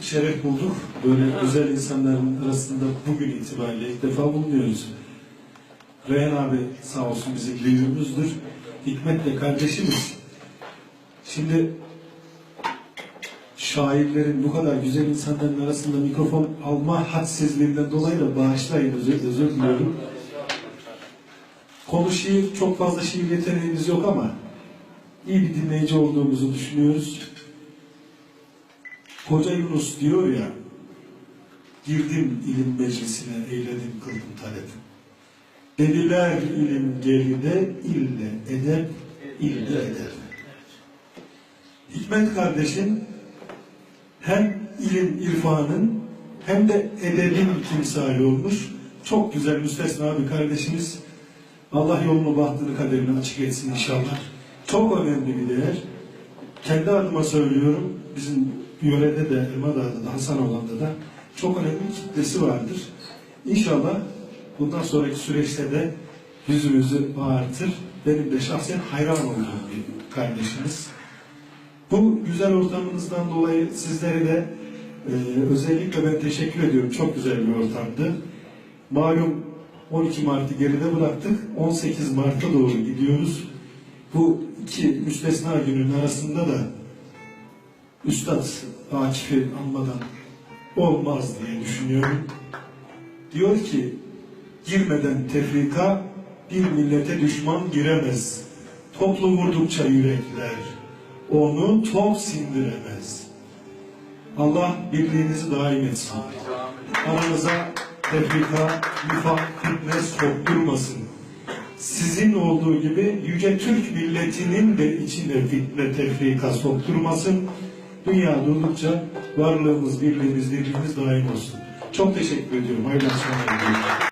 şeref bulduk. Böyle güzel insanların arasında bugün itibariyle ilk defa bulunuyoruz. Reyhan abi sağ olsun bizim liderimizdir. Hikmet de kardeşimiz. Şimdi şairlerin bu kadar güzel insanların arasında mikrofon alma hadsizliğinden dolayı da bağışlayın özür, özür diliyorum. Konu şiir, çok fazla şiir yeteneğimiz yok ama iyi bir dinleyici olduğumuzu düşünüyoruz. Koca Yunus diyor ya, girdim ilim meclisine, eyledim kıldım talep. Dediler ilim geride, ille edep, ille edep. Hikmet kardeşim hem ilim irfanın hem de edebin timsali olmuş. Çok güzel müstesna bir kardeşimiz. Allah yolunu, bahtını, kaderini açık etsin inşallah. Çok önemli bir değer. Kendi adıma söylüyorum. Bizim yörede de, Elmadağ'da da, Hasanoğlan'da da çok önemli kitlesi vardır. İnşallah bundan sonraki süreçte de yüzümüzü bağırtır. Benim de şahsen hayran olduğum bir kardeşimiz. Bu güzel ortamınızdan dolayı sizlere de e, özellikle ben teşekkür ediyorum. Çok güzel bir ortamdı. Malum 12 Mart'ı geride bıraktık. 18 Mart'a doğru gidiyoruz. Bu iki müstesna günün arasında da Üstad Akif'i anmadan olmaz diye düşünüyorum. Diyor ki girmeden tefrika bir millete düşman giremez. Toplu vurdukça yürekler onu tok sindiremez. Allah birliğinizi daim etsin. Aranıza tefrika, nifak, fitne sokturmasın. Sizin olduğu gibi yüce Türk milletinin de içine fitne, tefrika sokturmasın. Dünya durdukça varlığımız, birliğimiz, dirliğimiz daim olsun. Çok teşekkür ediyorum. Hayırlı akşamlar.